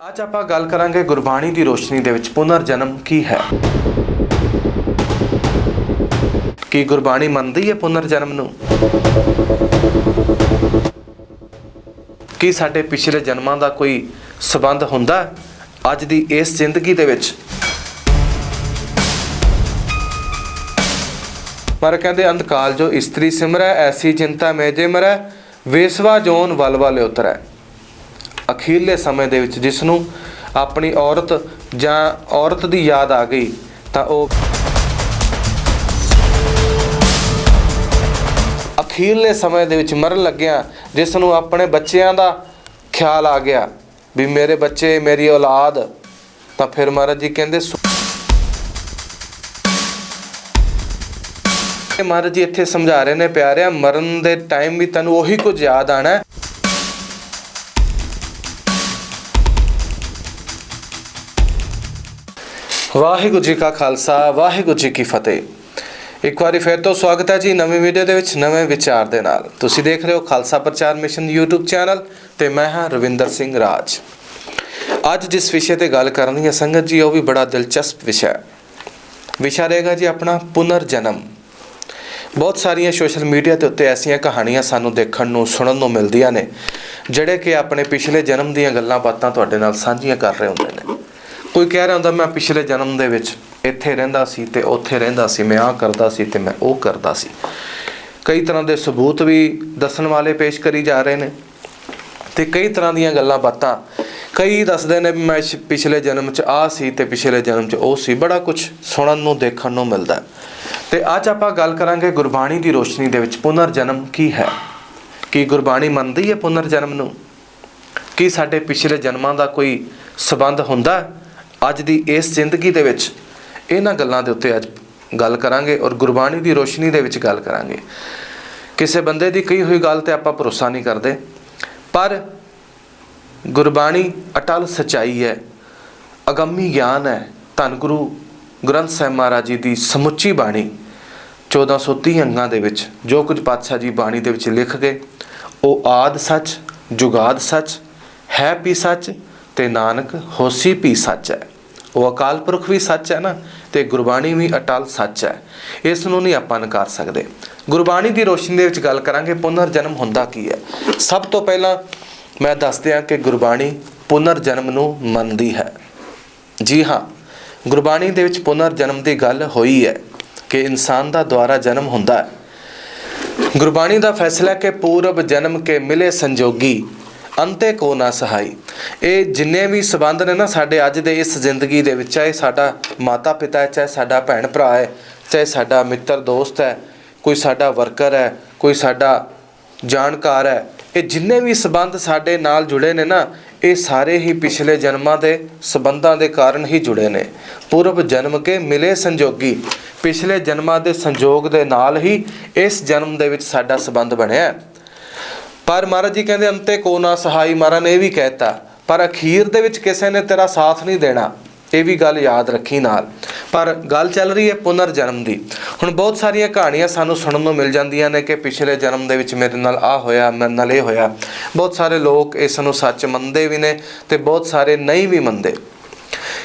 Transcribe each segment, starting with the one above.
ਅੱਜ ਆਪਾਂ ਗੱਲ ਕਰਾਂਗੇ ਗੁਰਬਾਣੀ ਦੀ ਰੋਸ਼ਨੀ ਦੇ ਵਿੱਚ ਪੁਨਰ ਜਨਮ ਕੀ ਹੈ? ਕੀ ਗੁਰਬਾਣੀ ਮੰਨਦੀ ਹੈ ਪੁਨਰ ਜਨਮ ਨੂੰ? ਕੀ ਸਾਡੇ ਪਿਛਲੇ ਜਨਮਾਂ ਦਾ ਕੋਈ ਸਬੰਧ ਹੁੰਦਾ ਅੱਜ ਦੀ ਇਸ ਜ਼ਿੰਦਗੀ ਦੇ ਵਿੱਚ? ਪਰ ਕਹਿੰਦੇ ਅੰਧਕਾਲ ਜੋ ਇਸਤਰੀ ਸਿਮਰੈ, ਐਸੀ ਚਿੰਤਾ ਮੈਂ ਜੇ ਮਰੈ, ਵੇਸਵਾ ਜੋਨ ਵਲ ਵਲ ਉਤਰੈ। ਅਖੀਰਲੇ ਸਮੇਂ ਦੇ ਵਿੱਚ ਜਿਸ ਨੂੰ ਆਪਣੀ ਔਰਤ ਜਾਂ ਔਰਤ ਦੀ ਯਾਦ ਆ ਗਈ, ਤਾਂ ਉਹ ਅਖੀਰਲੇ ਸਮੇਂ ਦੇ ਵਿੱਚ ਮਰਨ ਲੱਗਿਆ ਜਿਸ ਨੂੰ ਆਪਣੇ ਬੱਚਿਆਂ ਦਾ ਖਿਆਲ ਆ ਗਿਆ ਵੀ ਮੇਰੇ ਬੱਚੇ, ਮੇਰੀ ਔਲਾਦ, ਤਾਂ ਫਿਰ ਮਹਾਰਾਜ ਜੀ ਕਹਿੰਦੇ ਇਹ ਮਹਾਰਾਜ ਜੀ ਇੱਥੇ ਸਮਝਾ ਰਹੇ ਨੇ, ਪਿਆਰਿਆ, ਮਰਨ ਦੇ ਟਾਈਮ ਵੀ ਤੈਨੂੰ ਉਹੀ ਕੁਝ ਯਾਦ ਆਣਾ ਵਾਹਿਗੁਰੂ ਜੀ ਕਾ ਖਾਲਸਾ, ਵਾਹਿਗੁਰੂ ਜੀ ਕੀ ਫਤਿਹ। ਇੱਕ ਵਾਰੀ ਫਿਰ ਤੋਂ ਸਵਾਗਤ ਹੈ ਜੀ ਨਵੀਂ ਵੀਡੀਓ ਦੇ ਵਿੱਚ, ਨਵੇਂ ਵਿਚਾਰ ਦੇ ਨਾਲ। ਤੁਸੀਂ ਦੇਖ ਰਹੇ ਹੋ ਖਾਲਸਾ ਪ੍ਰਚਾਰ ਮਿਸ਼ਨ YouTube ਚੈਨਲ ਤੇ ਮੈਂ ਹਾਂ ਰਵਿੰਦਰ ਸਿੰਘ ਰਾਜ। ਅੱਜ ਜਿਸ ਵਿਸ਼ੇ ਤੇ ਗੱਲ ਕਰਨੀ ਹੈ ਸੰਗਤ ਜੀ, ਉਹ ਵੀ ਬੜਾ ਦਿਲਚਸਪ ਵਿਸ਼ਾ ਹੈ। ਵਿਸ਼ਾ ਰਹੇਗਾ ਜੀ ਆਪਣਾ ਪੁਨਰ ਜਨਮ ਬਹੁਤ ਸਾਰੀਆਂ ਸੋਸ਼ਲ ਮੀਡੀਆ ਦੇ ਉੱਤੇ ਐਸੀਆਂ ਕਹਾਣੀਆਂ ਸਾਨੂੰ ਦੇਖਣ ਨੂੰ, ਸੁਣਨ ਨੂੰ ਮਿਲਦੀਆਂ ਨੇ, ਜਿਹੜੇ ਕਿ ਆਪਣੇ ਪਿਛਲੇ ਜਨਮ ਦੀਆਂ ਗੱਲਾਂ ਬਾਤਾਂ ਤੁਹਾਡੇ ਨਾਲ ਸਾਂਝੀਆਂ ਕਰ ਰਹੇ ਹੁੰਦੇ ਨੇ। ਕੋਈ ਕਹਿ ਰਿਹਾ ਹੁੰਦਾ ਮੈਂ ਪਿਛਲੇ ਜਨਮ ਦੇ ਵਿੱਚ ਇੱਥੇ ਰਹਿੰਦਾ ਸੀ ਤੇ ਉੱਥੇ ਰਹਿੰਦਾ ਸੀ, ਮੈਂ ਆਹ ਕਰਦਾ ਸੀ ਤੇ ਮੈਂ ਉਹ ਕਰਦਾ ਸੀ ਕਈ ਤਰ੍ਹਾਂ ਦੇ ਸਬੂਤ ਵੀ ਦੱਸਣ ਵਾਲੇ ਪੇਸ਼ ਕਰੀ ਜਾ ਰਹੇ ਨੇ ਤੇ ਕਈ ਤਰ੍ਹਾਂ ਦੀਆਂ ਗੱਲਾਂ ਬਾਤਾਂ ਕਈ ਦੱਸਦੇ ਨੇ ਵੀ ਮੈਂ ਪਿਛਲੇ ਜਨਮ 'ਚ ਆ ਸੀ ਤੇ ਪਿਛਲੇ ਜਨਮ 'ਚ ਉਹ ਸੀ, ਬੜਾ ਕੁਝ ਸੁਣਨ ਨੂੰ, ਦੇਖਣ ਨੂੰ ਮਿਲਦਾ ਹੈ। ਤੇ ਅੱਜ ਆਪਾਂ ਗੱਲ ਕਰਾਂਗੇ ਗੁਰਬਾਣੀ ਦੀ ਰੋਸ਼ਨੀ ਦੇ ਵਿੱਚ ਪੁਨਰ ਜਨਮ ਕੀ ਹੈ ਕੀ ਗੁਰਬਾਣੀ ਮੰਨਦੀ ਹੈ ਪੁਨਰ ਜਨਮ ਨੂੰ ਕੀ ਸਾਡੇ ਪਿਛਲੇ ਜਨਮਾਂ ਦਾ ਕੋਈ ਸਬੰਧ ਹੁੰਦਾ ਹੈ? ਅੱਜ ਦੀ ਇਸ ਜ਼ਿੰਦਗੀ ਦੇ ਵਿੱਚ ਇਹਨਾਂ ਗੱਲਾਂ ਦੇ ਉੱਤੇ ਅੱਜ ਗੱਲ ਕਰਾਂਗੇ ਔਰ ਗੁਰਬਾਣੀ ਦੀ ਰੋਸ਼ਨੀ ਦੇ ਵਿੱਚ ਗੱਲ ਕਰਾਂਗੇ। ਕਿਸੇ ਬੰਦੇ ਦੀ ਕਹੀ ਹੋਈ ਗੱਲ ਤੇ ਆਪਾਂ ਭਰੋਸਾ ਨਹੀਂ ਕਰਦੇ, ਪਰ ਗੁਰਬਾਣੀ ਅਟਲ ਸਚਾਈ ਹੈ, ਅਗੰਮੀ ਗਿਆਨ ਹੈ, ਧੰਨ ਗੁਰੂ ਗ੍ਰੰਥ ਸਾਹਿਬ ਮਹਾਰਾਜ ਜੀ ਦੀ ਸਮੁੱਚੀ ਬਾਣੀ 1430 ਅੰਗਾਂ ਦੇ ਵਿੱਚ ਜੋ ਕੁਝ ਪਾਤਸ਼ਾਹ ਜੀ ਬਾਣੀ ਦੇ ਵਿੱਚ ਲਿਖ ਗਏ, ਉਹ ਆਦ ਸੱਚ, ਜੁਗਾਦ ਸੱਚ, ਹੈ ਵੀ ਸੱਚ ਤੇ ਨਾਨਕ ਹੋਸੀ ਵੀ ਸੱਚ ਹੈ। ਉਹ ਅਕਾਲ ਪੁਰਖ ਵੀ ਸੱਚ ਹੈ ਨਾ, ਤੇ ਗੁਰਬਾਣੀ ਵੀ ਅਟਲ ਸੱਚ ਹੈ। ਇਸ ਨੂੰ ਨਹੀਂ ਆਪਾਂ ਨਕਾਰ ਸਕਦੇ। ਗੁਰਬਾਣੀ ਦੀ ਰੋਸ਼ਨੀ ਦੇ ਵਿੱਚ ਗੱਲ ਕਰਾਂਗੇ ਪੁਨਰ ਜਨਮ ਹੁੰਦਾ ਕੀ ਹੈ? ਸਭ ਤੋਂ ਪਹਿਲਾਂ ਮੈਂ ਦੱਸ ਦਿਆਂ ਕਿ ਗੁਰਬਾਣੀ ਪੁਨਰ ਜਨਮ ਨੂੰ ਮੰਨਦੀ ਹੈ। ਜੀ ਹਾਂ, ਗੁਰਬਾਣੀ ਦੇ ਵਿੱਚ ਪੁਨਰ ਜਨਮ ਦੀ ਗੱਲ ਹੋਈ ਹੈ ਕਿ ਇਨਸਾਨ ਦਾ ਦੁਆਰਾ ਜਨਮ ਹੁੰਦਾ ਹੈ। ਗੁਰਬਾਣੀ ਦਾ ਫੈਸਲਾ ਕਿ ਪੂਰਬ ਜਨਮ ਕੇ ਮਿਲੇ ਸੰਜੋਗੀ ਅੰਤੇ ਕੋ ਨਾ ਸਹਾਈ। ਇਹ ਜਿੰਨੇ ਵੀ ਸਬੰਧ ਨੇ ਨਾ ਸਾਡੇ ਅੱਜ ਦੇ ਇਸ ਜ਼ਿੰਦਗੀ ਦੇ ਵਿੱਚ, ਚਾਹੇ ਸਾਡਾ ਮਾਤਾ ਪਿਤਾ ਹੈ, ਚਾਹੇ ਸਾਡਾ ਭੈਣ ਭਰਾ ਹੈ, ਚਾਹੇ ਸਾਡਾ ਮਿੱਤਰ ਦੋਸਤ ਹੈ, ਕੋਈ ਸਾਡਾ ਵਰਕਰ ਹੈ, ਕੋਈ ਸਾਡਾ ਜਾਣਕਾਰ ਹੈ, ਇਹ ਜਿੰਨੇ ਵੀ ਸਬੰਧ ਸਾਡੇ ਨਾਲ ਜੁੜੇ ਨੇ ਨਾ, ਇਹ ਸਾਰੇ ਹੀ ਪਿਛਲੇ ਜਨਮਾਂ ਦੇ ਸਬੰਧਾਂ ਦੇ ਕਾਰਨ ਹੀ ਜੁੜੇ ਨੇ। ਪੂਰਬ ਜਨਮ ਕੇ ਮਿਲੇ ਸੰਜੋਗੀ, ਪਿਛਲੇ ਜਨਮਾਂ ਦੇ ਸੰਜੋਗ ਦੇ ਨਾਲ ਹੀ ਇਸ ਜਨਮ ਦੇ ਵਿੱਚ ਸਾਡਾ ਸਬੰਧ ਬਣਿਆ ਪਰ ਮਹਾਰਾਜ ਜੀ ਕਹਿੰਦੇ, ਅੰਤੇ ਕੋ ਨਾ ਸਹਾਈ ਮਹਾਰਾਜ ਨੇ ਇਹ ਵੀ ਕਹਿਤਾ, ਪਰ ਅਖੀਰ ਦੇ ਵਿੱਚ ਕਿਸੇ ਨੇ ਤੇਰਾ ਸਾਥ ਨਹੀਂ ਦੇਣਾ ਇਹ ਵੀ ਗੱਲ ਯਾਦ ਰੱਖੀ ਨਾਲ। ਪਰ ਗੱਲ ਚੱਲ ਰਹੀ ਹੈ ਪੁਨਰ ਜਨਮ ਦੀ। ਹੁਣ ਬਹੁਤ ਸਾਰੀਆਂ ਕਹਾਣੀਆਂ ਸਾਨੂੰ ਸੁਣਨ ਨੂੰ ਮਿਲ ਜਾਂਦੀਆਂ ਨੇ ਕਿ ਪਿਛਲੇ ਜਨਮ ਦੇ ਵਿੱਚ ਮੇਰੇ ਨਾਲ ਆ ਹੋਇਆ, ਮੇਰੇ ਨਾਲ ਇਹ ਹੋਇਆ। ਬਹੁਤ ਸਾਰੇ ਲੋਕ ਇਸ ਨੂੰ ਸੱਚ ਮੰਨਦੇ ਵੀ ਨੇ ਤੇ ਬਹੁਤ ਸਾਰੇ ਨਹੀਂ ਵੀ ਮੰਨਦੇ।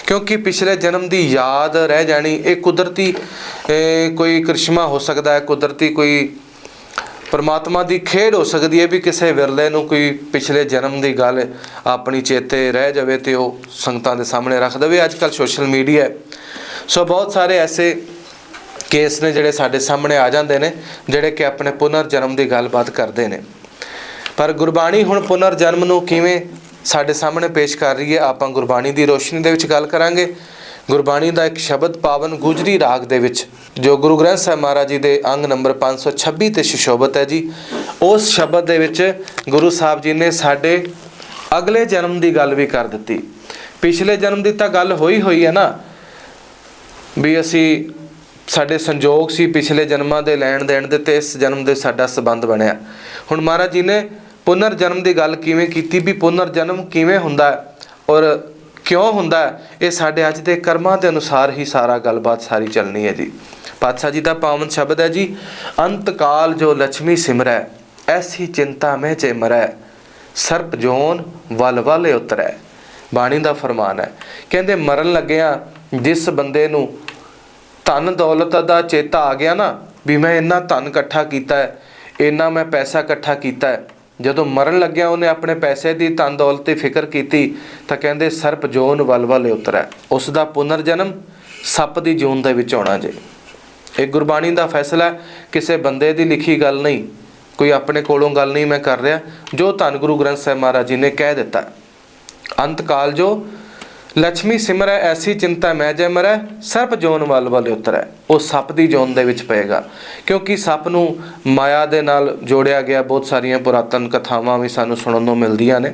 ਕਿਉਂਕਿ ਪਿਛਲੇ ਜਨਮ ਦੀ ਯਾਦ ਰਹਿ ਜਾਣੀ, ਇਹ ਕੁਦਰਤੀ ਕੋਈ ਕ੍ਰਿਸ਼ਮਾ ਹੋ ਸਕਦਾ ਹੈ, ਕੁਦਰਤੀ ਕੋਈ ਪਰਮਾਤਮਾ ਦੀ ਖੇਡ ਹੋ ਸਕਦੀ ਹੈ ਵੀ ਕਿਸੇ ਵਿਰਲੇ ਨੂੰ ਕੋਈ ਪਿਛਲੇ ਜਨਮ ਦੀ ਗੱਲ ਆਪਣੀ ਚੇਤੇ ਰਹਿ ਜਾਵੇ ਤੇ ਉਹ ਸੰਗਤਾਂ ਦੇ ਸਾਹਮਣੇ ਰੱਖ ਦੇਵੇ। ਅੱਜ ਕੱਲ ਸੋਸ਼ਲ ਮੀਡੀਆ ਹੈ। ਸੋ ਬਹੁਤ ਸਾਰੇ ਐਸੇ ਕੇਸ ਨੇ ਜਿਹੜੇ ਸਾਡੇ ਸਾਹਮਣੇ ਆ ਜਾਂਦੇ ਨੇ, ਜਿਹੜੇ ਕਿ ਆਪਣੇ ਪੁਨਰ ਜਨਮ ਦੀ ਗੱਲਬਾਤ ਕਰਦੇ ਨੇ। ਪਰ ਗੁਰਬਾਣੀ ਹੁਣ ਪੁਨਰ ਜਨਮ ਨੂੰ ਕਿਵੇਂ ਸਾਡੇ ਸਾਹਮਣੇ ਪੇਸ਼ ਕਰ ਰਹੀ ਹੈ, ਆਪਾਂ ਗੁਰਬਾਣੀ ਦੀ ਰੋਸ਼ਨੀ ਦੇ ਵਿੱਚ ਗੱਲ ਕਰਾਂਗੇ। ਗੁਰਬਾਣੀ ਦਾ ਇੱਕ ਸ਼ਬਦ ਪਾਵਨ ਗੁਜਰੀ ਰਾਗ ਦੇ ਵਿੱਚ, ਜੋ ਗੁਰੂ ਗ੍ਰੰਥ ਸਾਹਿਬ ਮਹਾਰਾਜ ਜੀ ਦੇ ਅੰਗ ਨੰਬਰ 526 ਤੇ ਸੁਸ਼ੋਭਤ ਹੈ ਜੀ। ਉਸ ਸ਼ਬਦ ਦੇ ਵਿੱਚ ਗੁਰੂ ਸਾਹਿਬ ਜੀ ਨੇ ਸਾਡੇ ਅਗਲੇ ਜਨਮ ਦੀ ਗੱਲ ਵੀ ਕਰ ਦਿੱਤੀ। ਪਿਛਲੇ ਜਨਮ ਦੀ ਤਾਂ ਗੱਲ ਹੋਈ ਹੋਈ ਹੈ ਨਾ, ਵੀ ਅਸੀਂ ਸਾਡੇ ਸੰਜੋਗ ਸੀ ਪਿਛਲੇ ਜਨਮਾਂ ਦੇ ਲੈਣ ਦੇਣ ਦੇ ਤੇ ਇਸ ਜਨਮ ਦੇ ਸਾਡਾ ਸਬੰਧ ਬਣਿਆ। ਹੁਣ ਮਹਾਰਾਜ ਜੀ ਨੇ ਪੁਨਰ ਜਨਮ ਦੀ ਗੱਲ ਕਿਵੇਂ ਕੀਤੀ, ਵੀ ਪੁਨਰ ਜਨਮ ਕਿਵੇਂ ਹੁੰਦਾ ਔਰ ਕਿਉਂ ਹੁੰਦਾ ਇਹ ਸਾਡੇ ਅੱਜ ਦੇ ਕਰਮਾਂ ਦੇ ਅਨੁਸਾਰ ਹੀ ਸਾਰਾ ਗੱਲਬਾਤ ਸਾਰੀ ਚੱਲਣੀ ਹੈ ਜੀ। ਪਾਤਸ਼ਾਹ ਜੀ ਦਾ ਪਾਵਨ ਸ਼ਬਦ ਹੈ ਜੀ, ਅੰਤ ਕਾਲ ਜੋ ਲక్ష్ਮੀ ਸਿਮਰੈ, ਐਸੀ ਚਿੰਤਾ ਮੈਂ ਚੇ ਮਰੈ, ਸਰਪ ਜੋਨ ਵਲ ਵਲ ਉਤਰੈ। ਬਾਣੀ ਦਾ ਫਰਮਾਨ ਹੈ। ਕਹਿੰਦੇ ਮਰਨ ਲੱਗਿਆ ਜਿਸ ਬੰਦੇ ਨੂੰ ਧਨ ਦੌਲਤ ਦਾ ਚੇਤਾ ਆ ਗਿਆ ਨਾ, ਵੀ ਮੈਂ ਇੰਨਾ ਧਨ ਇਕੱਠਾ ਕੀਤਾ ਹੈ, ਇੰਨਾ ਮੈਂ ਪੈਸਾ ਇਕੱਠਾ ਕੀਤਾ ਹੈ ਜਦੋਂ ਮਰਨ ਲੱਗਿਆ, ਉਹਨੇ ਆਪਣੇ ਪੈਸੇ ਦੀ ਧਨ ਦੌਲਤ ਦੀ ਫਿਕਰ ਕੀਤੀ ਤਾਂ ਕਹਿੰਦੇ, ਸਰਪ ਜੋਨ ਵਲਵਲ ਉਤਰੈ। ਉਸ ਦਾ ਪੁਨਰ ਜਨਮ ਸੱਪ ਦੀ ਜੂਨ ਦੇ ਵਿੱਚ ਆਉਣਾ ਜੇ। ਇਹ ਗੁਰਬਾਣੀ ਦਾ ਫੈਸਲਾ ਕਿਸੇ ਬੰਦੇ ਦੀ ਲਿਖੀ ਗੱਲ ਨਹੀਂ। ਕੋਈ ਆਪਣੇ ਕੋਲੋਂ ਗੱਲ ਨਹੀਂ ਮੈਂ ਕਰ ਰਿਹਾ। ਜੋ ਧੰਨ ਗੁਰੂ ਗ੍ਰੰਥ ਸਾਹਿਬ ਮਹਾਰਾਜ ਜੀ ਨੇ ਕਹਿ ਦਿੱਤਾ ਅੰਤ ਕਾਲ ਜੋ ਲక్ష్ਮੀ ਸਿਮਰੈ ਐਸੀ ਚਿੰਤਾ ਮੈਂ ਜੈ ਮਰੈ, ਸਰਪ ਜੋਨ ਵੱਲ ਵੱਲ ਉਤਰੈ। ਉਹ ਸੱਪ ਦੀ ਜੋਨ ਦੇ ਵਿੱਚ ਪਏਗਾ, ਕਿਉਂਕਿ ਸੱਪ ਨੂੰ ਮਾਇਆ ਦੇ ਨਾਲ ਜੋੜਿਆ ਗਿਆ ਬਹੁਤ ਸਾਰੀਆਂ ਪੁਰਾਤਨ ਕਥਾਵਾਂ ਵੀ ਸਾਨੂੰ ਸੁਣਨ ਨੂੰ ਮਿਲਦੀਆਂ ਨੇ।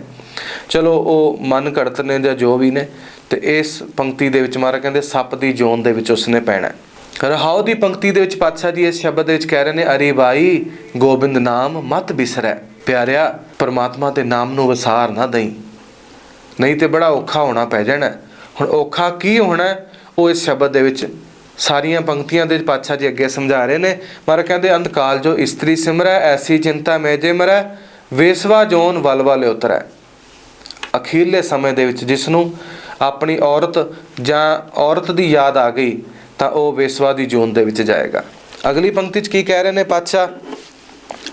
ਚਲੋ, ਉਹ ਮਨ ਘੜਤ ਨੇ ਜਾਂ ਜੋ ਵੀ ਨੇ, ਤੇ ਇਸ ਪੰਕਤੀ ਦੇ ਵਿੱਚ ਮਹਾਰਾਜ ਕਹਿੰਦੇ, ਸੱਪ ਦੀ ਜੋਨ ਦੇ ਵਿੱਚ ਉਸਨੇ ਪੈਣਾ ਹੈ। ਰਹਾਉ ਦੀ ਪੰਕਤੀ ਦੇ ਵਿੱਚ ਪਾਤਸ਼ਾਹ ਜੀ ਇਸ ਸ਼ਬਦ ਦੇ ਵਿੱਚ ਕਹਿ ਰਹੇ ਨੇ, ਅਰੇ ਬਾਈ, ਗੋਬਿੰਦ ਨਾਮ ਮਤ ਬਿਸਰੈ। ਪਿਆਰਿਆ, ਪਰਮਾਤਮਾ ਦੇ ਨਾਮ ਨੂੰ ਵਿਸਾਰ ਨਾ ਦਈ। ਨਹੀਂ ਤੇ ਬੜਾ ਔਖਾ ਹੋਣਾ ਪੈ ਜਾਣਾ। ਹੁਣ ਔਖਾ ਕੀ ਹੋਣਾ? ਉਹ ਇਸ ਸ਼ਬਦ ਦੇ ਵਿੱਚ ਸਾਰੀਆਂ ਪੰਕਤੀਆਂ ਦੇ ਪਾਤਸ਼ਾਹ ਜੀ ਅੱਗੇ ਸਮਝਾ ਰਹੇ ਨੇ। ਮਾਰ ਕਹਿੰਦੇ ਅੰਤਕਾਲ ਜੋ ਇਸਤਰੀ ਸਿਮਰੈ, ਐਸੀ ਚਿੰਤਾ ਮੇਜੇ ਮਰੈ, ਵੇਸਵਾ ਜੋਨ ਵਲ ਵਲ ਉਤਰੈ। ਅਖੀਰਲੇ ਸਮੇਂ ਦੇ ਵਿੱਚ ਜਿਸ ਨੂੰ ਆਪਣੀ ਔਰਤ ਜਾਂ ਔਰਤ ਦੀ ਯਾਦ ਆ ਗਈ, ਤਾਂ ਉਹ ਵੇਸਵਾ ਦੀ ਜੋਨ ਦੇ ਵਿੱਚ ਜਾਏਗਾ। ਅਗਲੀ ਪੰਕਤੀ 'ਚ ਕੀ ਕਹਿ ਰਹੇ ਨੇ ਪਾਤਸ਼ਾਹ?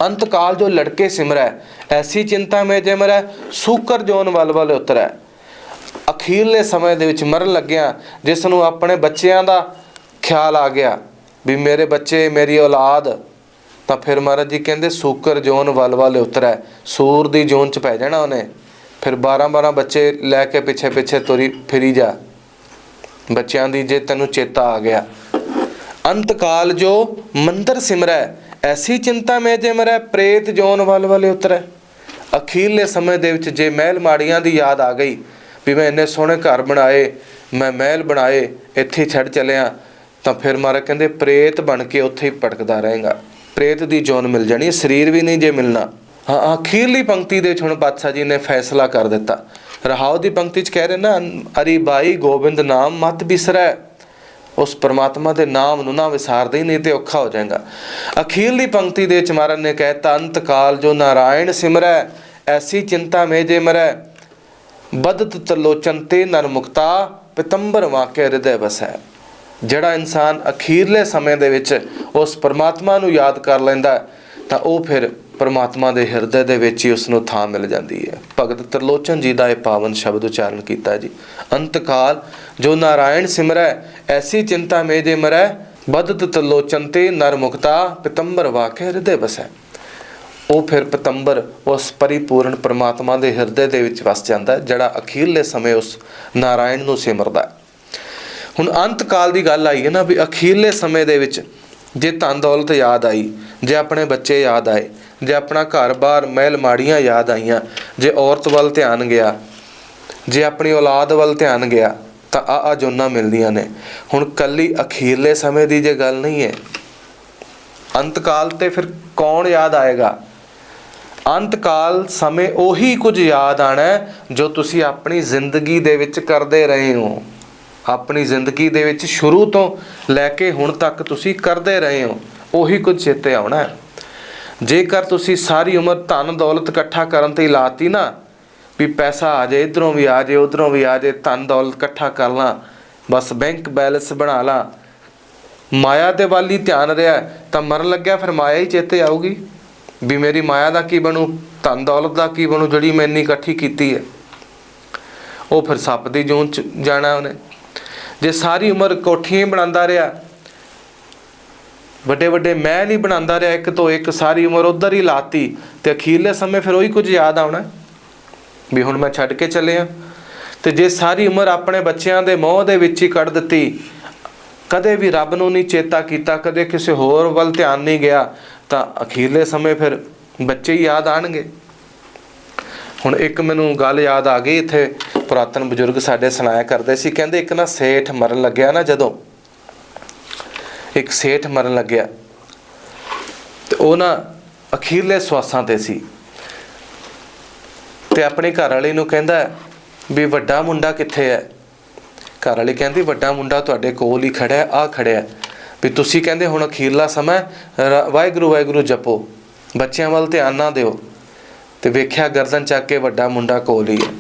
ਅੰਤਕਾਲ ਜੋ ਲੜਕੇ ਸਿਮਰੈ, ਐਸੀ ਚਿੰਤਾ ਮੇ ਜੇ ਮਰੈ ਸੂਕਰ ਜੋਨ ਵੱਲ ਵੱਲ ਉਤਰੈ। ਅਖੀਰਲੇ ਸਮੇਂ ਦੇ ਵਿੱਚ ਮਰਨ ਲੱਗਿਆ, ਜਿਸ ਨੂੰ ਆਪਣੇ ਬੱਚਿਆਂ ਦਾ ਖਿਆਲ ਆ ਗਿਆ, ਵੀ ਮੇਰੇ ਬੱਚੇ, ਮੇਰੀ ਔਲਾਦ, ਤਾਂ ਫਿਰ ਮਹਾਰਾਜ ਜੀ ਕਹਿੰਦੇ, ਸੂਕਰ ਜੋਨ ਵੱਲ ਵਲ ਉਤਰੈ। ਸੂਰ ਦੀ ਜੋਨ ਚ ਪੈ ਜਾਣਾ ਉਹਨੇ। ਫਿਰ 12 12 ਬੱਚੇ ਲੈ ਕੇ ਪਿੱਛੇ ਪਿੱਛੇ ਤੁਰੀ ਫਿਰੀ ਜਾ। ਬੱਚਿਆਂ ਦੀ ਜੇ ਤੈਨੂੰ ਚੇਤਾ ਆ ਗਿਆ। ਅੰਤਕਾਲ ਜੋ ਮੰਦਰ ਸਿਮਰੈ ਐਸੀ ਚਿੰਤਾ ਮੈਂ ਜੇ ਮਰੈ, ਪ੍ਰੇਤ ਜੋਨ ਵੱਲ ਵੱਲ ਉਤਰੈ। ਅਖੀਰਲੇ ਸਮੇਂ ਦੇ ਵਿੱਚ ਜੇ ਮਹਿਲ ਮਾੜੀਆਂ ਦੀ ਯਾਦ ਆ ਗਈ, ਵੀ ਮੈਂ ਇੰਨੇ ਸੋਹਣੇ ਘਰ ਬਣਾਏ, ਮੈਂ ਮਹਿਲ ਬਣਾਏ, ਇੱਥੇ ਛੱਡ ਚਲਿਆ, ਤਾਂ ਫਿਰ ਮਾਰਾ ਕਹਿੰਦੇ, ਪ੍ਰੇਤ ਬਣ ਕੇ ਉੱਥੇ ਹੀ ਭਟਕਦਾ ਰਹੇਗਾ। ਪ੍ਰੇਤ ਦੀ ਜੋਨ ਮਿਲ ਜਾਣੀ, ਸਰੀਰ ਵੀ ਨਹੀਂ ਜੇ ਮਿਲਣਾ। ਹਾਂ, ਅਖੀਰਲੀ ਪੰਕਤੀ ਦੇ ਵਿੱਚ ਹੁਣ ਪਾਤਸ਼ਾਹ ਜੀ ਨੇ ਫੈਸਲਾ ਕਰ ਦਿੱਤਾ। ਰਹਾਉ ਦੀ ਪੰਕਤੀ ਚ ਕਹਿ ਰਹੇ ਨਾ ਅਰੀ ਬਾਈ ਗੋਬਿੰਦ ਨਾਮ ਮਤ ਬਿਸਰੈ। ਉਸ ਪਰਮਾਤਮਾ ਦੇ ਨਾਮ ਨੂੰ ਨਾ ਵਿਸਾਰਦੇ ਹੀ ਨਹੀਂ ਤੇ ਔਖਾ ਹੋ ਜਾਏਗਾ। ਅਖੀਰਲੀ ਪੰਕਤੀ ਦੇ ਵਿੱਚ ਮਹਾਰਾਜ ਨੇ ਕਹਿਤਾ ਅੰਤ ਕਾਲ ਜੋ ਨਾਰਾਇਣ ਸਿਮਰੈ, ਐਸੀ ਚਿੰਤਾ ਮੇ ਜੇ ਮਰੈ। ਬਦਤ ਤਲੋਚਨ ਤੇ ਨਰਮੁਕਤਾ ਪਿਤੰਬਰ ਵਾਕੇ ਹਿਰਦੇ ਵਸੈ। ਜਿਹੜਾ ਇਨਸਾਨ ਅਖੀਰਲੇ ਸਮੇਂ ਦੇ ਵਿੱਚ ਉਸ ਪਰਮਾਤਮਾ ਨੂੰ ਯਾਦ ਕਰ ਲੈਂਦਾ, ਤਾਂ ਉਹ ਫਿਰ ਪਰਮਾਤਮਾ ਦੇ ਹਿਰਦੇ ਦੇ ਵਿੱਚ ਹੀ ਉਸ ਨੂੰ ਥਾਂ ਮਿਲ ਜਾਂਦੀ ਹੈ। ਭਗਤ ਤਰਲੋਚਨ ਜੀ ਦਾ ਇਹ ਪਾਵਨ ਸ਼ਬਦ ਉਚਾਰਨ ਕੀਤਾ ਜੀ। ਅੰਤਕਾਲ, ਜੋ ਨਾਰਾਇਣ ਸਿਮਰੈ, ਐਸੀ ਚਿੰਤਾ ਮੇ ਜੇ ਮਰੈ ਬਦਤ ਤਰਲੋਚਨ ਤੇ ਨਰ ਮੁਕਤਾ, ਪਿਤੰਬਰ ਵਾਕੇ ਹਿਰਦੇ ਵਸੈ। ਉਹ ਫਿਰ ਪਤੰਬਰ, ਉਸ ਪਰਿਪੂਰਨ ਪ੍ਰਮਾਤਮਾ ਦੇ ਹਿਰਦੇ ਦੇ ਵਿੱਚ ਵਸ ਜਾਂਦਾ ਜਿਹੜਾ ਅਖੀਰਲੇ ਸਮੇਂ ਉਸ ਨਾਰਾਇਣ ਨੂੰ ਸਿਮਰਦਾ ਹੁਣ ਅੰਤ ਕਾਲ ਦੀ ਗੱਲ ਆਈ ਹੈ ਨਾ ਵੀ ਅਖੀਰਲੇ ਸਮੇਂ ਦੇ ਵਿੱਚ ਜੇ ਧਨ ਦੌਲਤ ਯਾਦ ਆਈ, ਜੇ ਆਪਣੇ ਬੱਚੇ ਯਾਦ ਆਏ ਜੇ ਆਪਣਾ ਘਰ-ਬਾਰ ਮਹਿਲ ਮਾੜੀਆਂ ਯਾਦ ਆਈਆਂ, ਜੇ ਔਰਤ ਵੱਲ ਧਿਆਨ ਗਿਆ, ਜੇ ਆਪਣੀ ਔਲਾਦ ਵੱਲ ਧਿਆਨ ਗਿਆ, ਤਾਂ ਆ ਆ ਜੋਨਾਂ ਮਿਲਦੀਆਂ ਨੇ। ਹੁਣ ਕੱਲੀ ਅਖੀਰਲੇ ਸਮੇਂ ਦੀ ਜੇ ਗੱਲ ਨਹੀਂ ਹੈ, ਅੰਤਕਾਲ ਤੇ ਫਿਰ ਕੌਣ ਯਾਦ ਆਏਗਾ? ਅੰਤਕਾਲ ਸਮੇਂ ਉਹੀ ਕੁਝ ਯਾਦ ਆਣਾ ਜੋ ਤੁਸੀਂ ਆਪਣੀ ਜ਼ਿੰਦਗੀ ਦੇ ਵਿੱਚ ਕਰਦੇ ਰਹੇ ਹੋ। ਆਪਣੀ ਜ਼ਿੰਦਗੀ ਦੇ ਵਿੱਚ ਸ਼ੁਰੂ ਤੋਂ ਲੈ ਕੇ ਹੁਣ ਤੱਕ ਤੁਸੀਂ ਕਰਦੇ ਰਹੇ ਹੋ, ਉਹੀ ਕੁਝ ਚੇਤੇ ਆਉਣਾ ਹੈ। ਜੇਕਰ ਤੁਸੀਂ ਸਾਰੀ ਉਮਰ ਧਨ ਦੌਲਤ ਇਕੱਠਾ ਕਰਨ ਤੇ ਹੀ ਲਾਤੀ ਨਾ, ਵੀ ਪੈਸਾ ਆ ਜਾਏ, ਇਧਰੋਂ ਵੀ ਆ ਜਾਏ, ਉਧਰੋਂ ਵੀ ਆ ਜਾਏ, ਧਨ ਦੌਲਤ ਇਕੱਠਾ ਕਰ ਲਾਂ, ਬਸ ਬੈਂਕ ਬੈਲੈਂਸ ਬਣਾ ਲਾਂ। ਮਾਇਆ ਦੇ ਵੱਲ ਹੀ ਧਿਆਨ ਰਿਹਾ ਤਾਂ ਮਰਨ ਲੱਗਿਆ, ਫਿਰ ਮਾਇਆ ਹੀ ਚੇਤੇ ਆਊਗੀ। ਵੀ ਮੇਰੀ ਮਾਇਆ ਦਾ ਕੀ ਬਣੂ, ਧਨ ਦੌਲਤ ਦਾ ਕੀ ਬਣੂ, ਜਿਹੜੀ ਮੈਂ ਇੰਨੀ ਇਕੱਠੀ ਕੀਤੀ ਹੈ। ਉਹ ਫਿਰ ਸੱਪ ਦੀ ਜੂਨ ਚ ਜਾਣਾ ਉਹਨੇ। ਜੇ ਸਾਰੀ ਉਮਰ ਕੋਠੀਆਂ ਹੀ ਬਣਾਉਂਦਾ ਰਿਹਾ ਵੱਡੇ ਵੱਡੇ ਮਹਿਲ ਹੀ ਬਣਾਉਂਦਾ ਰਿਹਾ, ਇੱਕ ਤੋਂ ਇੱਕ ਸਾਰੀ ਉਮਰ ਉਧਰ ਹੀ ਲਾਤੀ ਤੇ ਅਖੀਰਲੇ ਸਮੇਂ ਫਿਰ ਉਹੀ ਕੁਝ ਯਾਦ ਆਉਣਾ। ਵੀ ਹੁਣ ਮੈਂ ਛੱਡ ਕੇ ਚੱਲਿਆ। ਤੇ ਜੇ ਸਾਰੀ ਉਮਰ ਆਪਣੇ ਬੱਚਿਆਂ ਦੇ ਮੋਹ ਦੇ ਵਿੱਚ ਹੀ ਕੱਢ ਦਿੱਤੀ, ਕਦੇ ਵੀ ਰੱਬ ਨੂੰ ਨਹੀਂ ਚੇਤਾ ਕੀਤਾ, ਕਦੇ ਕਿਸੇ ਹੋਰ ਵੱਲ ਧਿਆਨ ਨਹੀਂ ਗਿਆ, ਤਾਂ ਅਖੀਰਲੇ ਸਮੇਂ ਫਿਰ ਬੱਚੇ ਹੀ ਯਾਦ ਆਣਗੇ ਹੁਣ ਇੱਕ ਮੈਨੂੰ ਗੱਲ ਯਾਦ ਆ ਗਈ, ਇੱਥੇ ਪੁਰਾਤਨ ਬਜ਼ੁਰਗ ਸਾਡੇ ਸੁਣਾਇਆ ਕਰਦੇ ਸੀ, ਕਹਿੰਦੇ ਇੱਕ ਨਾ ਸੇਠ ਮਰਨ ਲੱਗਿਆ ਨਾ ਜਦੋਂ ਇੱਕ ਸੇਠ ਮਰਨ ਲੱਗਿਆ। ਤੇ ਉਹ ਨਾ ਅਖੀਰਲੇ ਸਵਾਸਾਂ ਤੇ ਸੀ। ਤੇ ਆਪਣੇ ਘਰ ਵਾਲੇ ਨੂੰ ਕਹਿੰਦਾ ਵੀ ਵੱਡਾ ਮੁੰਡਾ ਕਿੱਥੇ ਹੈ ਘਰ ਵਾਲੀ ਕਹਿੰਦੀ, ਵੱਡਾ ਮੁੰਡਾ ਤੁਹਾਡੇ ਕੋਲ ਹੀ ਖੜਾ ਹੈ ਆ ਖੜਿਆ। ਹੈ। ਵੀ ਤੁਸੀਂ ਕਹਿੰਦੇ ਹੁਣ ਅਖੀਰਲਾ ਸਮਾਂ ਵਾਹਿਗੁਰੂ ਵਾਹਿਗੁਰੂ ਜਪੋ। ਬੱਚਿਆਂ ਵੱਲ ਧਿਆਨ ਨਾ ਦਿਓ। ਤੇ ਵੇਖਿਆ ਗਰਦਨ ਚੱਕ ਕੇ ਵੱਡਾ ਮੁੰਡਾ ਕੋਲ ਹੀ ਹੈ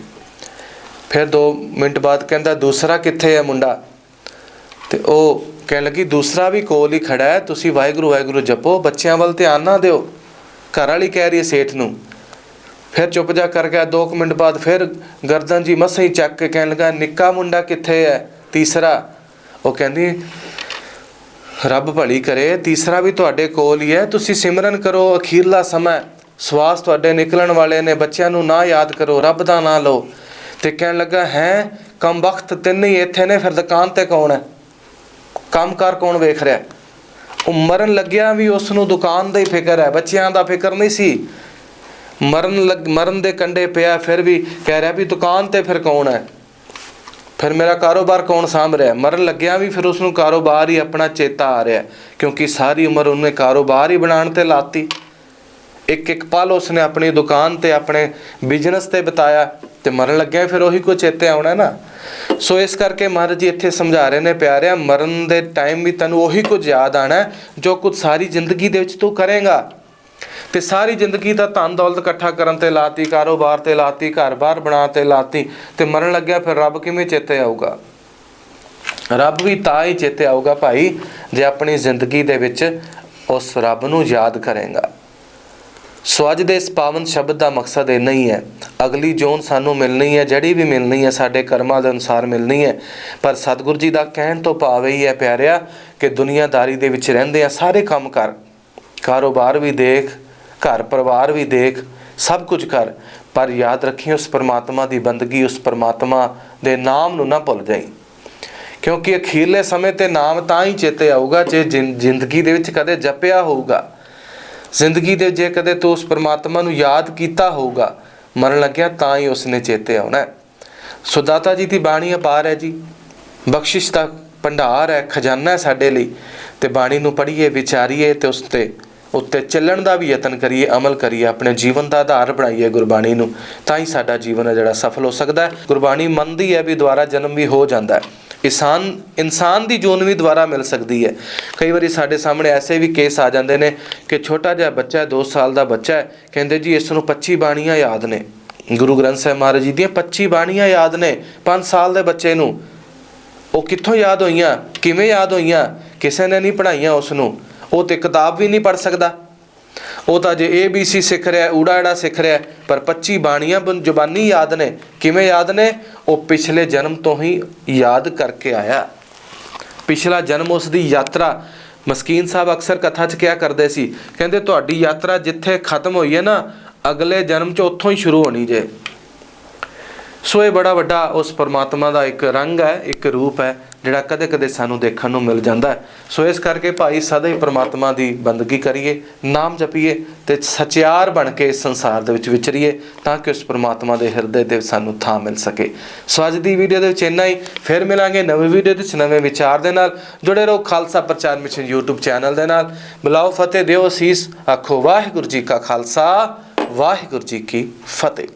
ਫਿਰ 2 ਮਿੰਟ ਬਾਅਦ ਕਹਿੰਦਾ, ਦੂਸਰਾ ਕਿੱਥੇ ਹੈ ਮੁੰਡਾ? ਤੇ ਉਹ ਕਹਿਣ ਲੱਗੀ, ਦੂਸਰਾ ਵੀ ਕੋਲ ਹੀ ਖੜਾ ਹੈ, ਤੁਸੀਂ ਵਾਹਿਗੁਰੂ ਵਾਹਿਗੁਰੂ ਜਪੋ, ਬੱਚਿਆਂ ਵੱਲ ਧਿਆਨ ਨਾ ਦਿਓ। ਘਰ ਵਾਲੀ ਕਹਿ ਰਹੀ ਹੈ ਸੇਠ ਨੂੰ। ਫਿਰ ਚੁੱਪ ਜਾ ਕਰ ਗਿਆ। 2 ਮਿੰਟ ਬਾਅਦ ਫਿਰ ਗਰਦਨ ਜੀ ਮਸਾਂ ਹੀ ਚੱਕ ਕੇ ਕਹਿਣ ਲੱਗਾ, ਨਿੱਕਾ ਮੁੰਡਾ ਕਿੱਥੇ ਹੈ? ਤੀਸਰਾ? ਉਹ ਕਹਿੰਦੀ, ਰੱਬ ਭਲੀ ਕਰੇ, ਤੀਸਰਾ ਵੀ ਤੁਹਾਡੇ ਕੋਲ ਹੀ ਹੈ। ਤੁਸੀਂ ਸਿਮਰਨ ਕਰੋ, ਅਖੀਰਲਾ ਸਮਾਂ ਸਵਾਸ ਤੁਹਾਡੇ ਨਿਕਲਣ ਵਾਲੇ ਨੇ। ਬੱਚਿਆਂ ਨੂੰ ਨਾ ਯਾਦ ਕਰੋ, ਰੱਬ ਦਾ ਨਾਂ ਲਓ। ਤੇ ਕਹਿਣ ਲੱਗਾ, ਹੈ? ਕਮ ਵਕਤ ਤਿੰਨ ਹੀ ਇੱਥੇ ਨੇ, ਫਿਰ ਦੁਕਾਨ ਤੇ ਕੌਣ ਹੈ? ਕੰਮਕਾਰ ਕੌਣ ਵੇਖ ਰਿਹਾ? ਉਹ ਮਰਨ ਲੱਗਿਆ ਵੀ ਉਸ ਨੂੰ ਦੁਕਾਨ ਦਾ ਹੀ ਫਿਕਰ ਹੈ, ਬੱਚਿਆਂ ਦਾ ਫਿਕਰ ਨਹੀਂ ਸੀ। ਮਰਨ ਲੱਗ, ਮਰਨ ਦੇ ਕੰਡੇ ਪਿਆ, ਫਿਰ ਵੀ ਕਹਿ ਰਿਹਾ ਵੀ ਦੁਕਾਨ ਤੇ ਫਿਰ ਕੌਣ ਹੈ? ਫਿਰ ਮੇਰਾ ਕਾਰੋਬਾਰ ਕੌਣ ਸਾਂਭ ਰਿਹਾ? ਮਰਨ ਲੱਗਿਆ ਵੀ ਫਿਰ ਉਸ ਨੂੰ ਕਾਰੋਬਾਰ ਹੀ ਆਪਣਾ ਚੇਤਾ ਆ ਰਿਹਾ, ਕਿਉਂਕਿ ਸਾਰੀ ਉਮਰ ਉਹਨੇ ਕਾਰੋਬਾਰ ਹੀ ਬਣਾਉਣ ਤੇ ਲਾਤੀ। ਇੱਕ ਇੱਕ ਪਲ ਉਸਨੇ ਆਪਣੀ ਦੁਕਾਨ ਤੇ ਆਪਣੇ ਬਿਜ਼ਨਸ ਤੇ ਬਿਤਾਇਆ। ਤੇ ਮਰਨ ਲੱਗਿਆ, ਫਿਰ ਉਹੀ ਕੋ ਚੇਤੇ ਆਉਣਾ ਨਾ। ਸੋ ਇਸ ਕਰਕੇ ਮਹਾਰਾਜ ਜੀ ਇੱਥੇ ਸਮਝਾ ਰਹੇ ਨੇ ਪਿਆਰਿਆ, ਮਰਨ ਦੇ ਟਾਈਮ ਵੀ ਤੈਨੂੰ ਉਹੀ ਕੁਝ ਯਾਦ ਆਣਾ, ਜੋ ਕੁਝ ਸਾਰੀ ਜ਼ਿੰਦਗੀ ਦੇ ਵਿੱਚ ਤੂੰ ਕਰੇਗਾ। ਤੇ ਸਾਰੀ ਜ਼ਿੰਦਗੀ ਦਾ ਧਨ ਦੌਲਤ ਇਕੱਠਾ ਕਰਨ ਤੇ ਲਾਤੀ, ਕਾਰੋਬਾਰ ਤੇ ਲਾਤੀ, ਘਰ-ਬਾਰ ਬਣਾ ਤੇ ਲਾਤੀ, ਤੇ ਮਰਨ ਲੱਗਿਆ, ਫਿਰ ਰੱਬ ਕਿਵੇਂ ਚੇਤੇ ਆਊਗਾ? ਰੱਬ ਵੀ ਤਾਂ ਹੀ ਚੇਤੇ ਆਊਗਾ ਭਾਈ, ਜੇ ਆਪਣੀ ਜ਼ਿੰਦਗੀ ਦੇ ਵਿੱਚ ਉਸ ਰੱਬ ਨੂੰ ਯਾਦ ਕਰੇਗਾ। ਸੋ ਅੱਜ ਦੇ ਇਸ ਪਾਵਨ ਸ਼ਬਦ ਦਾ ਮਕਸਦ ਇਹ ਨਹੀਂ ਹੈ। ਅਗਲੀ ਜੋਨ ਸਾਨੂੰ ਮਿਲਣੀ ਹੈ, ਜਿਹੜੀ ਵੀ ਮਿਲਣੀ ਹੈ, ਸਾਡੇ ਕਰਮਾਂ ਦੇ ਅਨੁਸਾਰ ਮਿਲਣੀ ਹੈ। ਪਰ ਸਤਿਗੁਰੂ ਜੀ ਦਾ ਕਹਿਣ ਤੋਂ ਭਾਵ ਇਹ ਹੈ ਪਿਆਰਿਆ ਕਿ ਦੁਨੀਆਦਾਰੀ ਦੇ ਵਿੱਚ ਰਹਿੰਦੇ ਆ ਸਾਰੇ ਕੰਮ ਕਰ। ਕਾਰੋਬਾਰ ਵੀ ਦੇਖ, ਘਰ ਪਰਿਵਾਰ ਵੀ ਦੇਖ, ਸਭ ਕੁਝ ਕਰ। ਪਰ ਯਾਦ ਰੱਖੀ ਉਸ ਪਰਮਾਤਮਾ ਦੀ ਬੰਦਗੀ, ਉਸ ਪਰਮਾਤਮਾ ਦੇ ਨਾਮ ਨੂੰ ਨਾ ਭੁੱਲ ਜਾਈ। ਕਿਉਂਕਿ ਅਖੀਰਲੇ ਸਮੇਂ ਤੇ ਨਾਮ ਤਾਂ ਹੀ ਚੇਤੇ ਆਊਗਾ, ਜੇ ਜ਼ਿੰ- ਜ਼ਿੰਦਗੀ ਦੇ ਵਿੱਚ ਕਦੇ ਜਪਿਆ ਹੋਊਗਾ। ਜ਼ਿੰਦਗੀ ਦੇ ਜੇ ਕਦੇ ਤੂੰ ਉਸ ਪਰਮਾਤਮਾ ਨੂੰ ਯਾਦ ਕੀਤਾ ਹੋਊਗਾ ਮਰਨ ਲੱਗਿਆ ਤਾਂ ਹੀ ਉਸਨੇ ਚੇਤੇ ਆਉਣਾ ਹੈ। ਸੋ ਦਾਤਾ ਜੀ ਦੀ ਬਾਣੀ ਅਪਾਰ ਹੈ ਜੀ। ਬਖਸ਼ਿਸ਼ ਦਾ ਭੰਡਾਰ ਹੈ, ਖਜ਼ਾਨਾ ਹੈ ਸਾਡੇ ਲਈ। ਤੇ ਬਾਣੀ ਨੂੰ ਪੜ੍ਹੀਏ, ਵਿਚਾਰੀਏ ਤੇ ਉਸ ਤੇ ਉੱਤੇ ਚੱਲਣ ਦਾ ਵੀ ਯਤਨ ਕਰੀਏ, ਅਮਲ ਕਰੀਏ, ਆਪਣੇ ਜੀਵਨ ਦਾ ਆਧਾਰ ਬਣਾਈਏ ਗੁਰਬਾਣੀ ਨੂੰ, ਤਾਂ ਹੀ ਸਾਡਾ ਜੀਵਨ ਹੈ ਜਿਹੜਾ ਸਫਲ ਹੋ ਸਕਦਾ ਹੈ। ਗੁਰਬਾਣੀ ਮੰਨਦੀ ਹੈ ਵੀ ਦੁਆਰਾ ਜਨਮ ਵੀ ਹੋ ਜਾਂਦਾ ਹੈ। ਇਨਸਾਨ ਇਨਸਾਨ ਦੀ ਜੂਨ ਵੀ ਦੁਬਾਰਾ ਮਿਲ ਸਕਦੀ ਹੈ। ਕਈ ਵਾਰੀ ਸਾਡੇ ਸਾਹਮਣੇ ਐਸੇ ਵੀ ਕੇਸ ਆ ਜਾਂਦੇ ਨੇ ਕਿ ਛੋਟਾ ਜਿਹਾ ਬੱਚਾ ਹੈ 2 ਸਾਲ ਦਾ ਬੱਚਾ ਹੈ, ਕਹਿੰਦੇ ਜੀ ਇਸ ਨੂੰ 25 ਬਾਣੀਆਂ ਯਾਦ ਨੇ। ਗੁਰੂ ਗ੍ਰੰਥ ਸਾਹਿਬ ਮਹਾਰਾਜ ਜੀ ਦੀਆਂ 25 ਬਾਣੀਆਂ ਯਾਦ ਨੇ 5 ਸਾਲ ਦੇ ਬੱਚੇ ਨੂੰ। ਉਹ ਕਿੱਥੋਂ ਯਾਦ ਹੋਈਆਂ, ਕਿਵੇਂ ਯਾਦ ਹੋਈਆਂ, ਕਿਸੇ ਨੇ ਨਹੀਂ ਪੜਾਈਆਂ ਉਸ ਨੂੰ। ਉਹ ਤੇ ਕਿਤਾਬ ਵੀ ਨਹੀਂ ਪੜ ਸਕਦਾ। ਉਹ ਤਾਂ ਜੇ A B C ਸਿੱਖ ਰਿਹਾ, ਊੜਾ ਐੜਾ ਸਿੱਖ ਰਿਹਾ, ਪਰ 25 ਬਾਣੀਆਂ ਜ਼ੁਬਾਨੀ ਯਾਦ ਨੇ। ਕਿਵੇਂ ਯਾਦ ਨੇ? ਉਹ ਪਿਛਲੇ ਜਨਮ ਤੋਂ ਹੀ ਯਾਦ ਕਰਕੇ ਆਇਆ। ਪਿਛਲਾ ਜਨਮ ਉਸ ਦੀ ਯਾਤਰਾ। ਮਸਕੀਨ ਸਾਹਿਬ ਅਕਸਰ ਕਥਾ 'ਚ ਕਿਹਾ ਕਰਦੇ ਸੀ, ਕਹਿੰਦੇ ਤੁਹਾਡੀ ਯਾਤਰਾ ਜਿੱਥੇ ਖਤਮ ਹੋਈ ਹੈ ਨਾ, ਅਗਲੇ ਜਨਮ 'ਚ ਉੱਥੋਂ ਹੀ ਸ਼ੁਰੂ ਹੋਣੀ ਜੇ। ਸੋ ਇਹ ਬੜਾ ਵੱਡਾ ਉਸ ਪਰਮਾਤਮਾ ਦਾ ਇੱਕ ਰੰਗ ਹੈ, ਇੱਕ ਰੂਪ ਹੈ, ਜਿਹੜਾ ਕਦੇ-ਕਦੇ ਸਾਨੂੰ ਦੇਖਣ ਨੂੰ ਮਿਲ ਜਾਂਦਾ ਹੈ। ਸੋ ਇਸ ਕਰਕੇ ਭਾਈ ਸਦਾ ਹੀ ਪਰਮਾਤਮਾ ਦੀ ਬੰਦਗੀ ਕਰੀਏ, ਨਾਮ ਜਪੀਏ ਤੇ ਸਚਿਆਰ ਬਣ ਕੇ ਇਸ ਸੰਸਾਰ ਦੇ ਵਿੱਚ ਵਿਚਰੀਏ ਤਾਂ ਕਿ ਉਸ ਪਰਮਾਤਮਾ ਦੇ ਹਿਰਦੇ 'ਤੇ ਸਾਨੂੰ ਥਾਂ ਮਿਲ ਸਕੇ। ਸੋ ਅੱਜ ਦੀ ਵੀਡੀਓ ਦੇ ਵਿੱਚ ਇੰਨਾ ਹੀ। ਫਿਰ ਮਿਲਾਂਗੇ ਨਵੀਂ ਵੀਡੀਓ ਦੇ ਵਿੱਚ ਨਵੇਂ ਵਿਚਾਰ ਦੇ ਨਾਲ। ਜੁੜੇ ਰਹੋ ਖਾਲਸਾ ਪ੍ਰਚਾਰ ਮਿਸ਼ਨ YouTube ਚੈਨਲ ਦੇ ਨਾਲ। ਬੁਲਾਓ ਫਤਿਹ ਦਿਓ ਅਸੀਸ। ਆਖੋ ਵਾਹਿਗੁਰੂ ਜੀ ਕਾ ਖਾਲਸਾ, ਵਾਹਿਗੁਰੂ ਜੀ ਕੀ ਫਤਿਹ।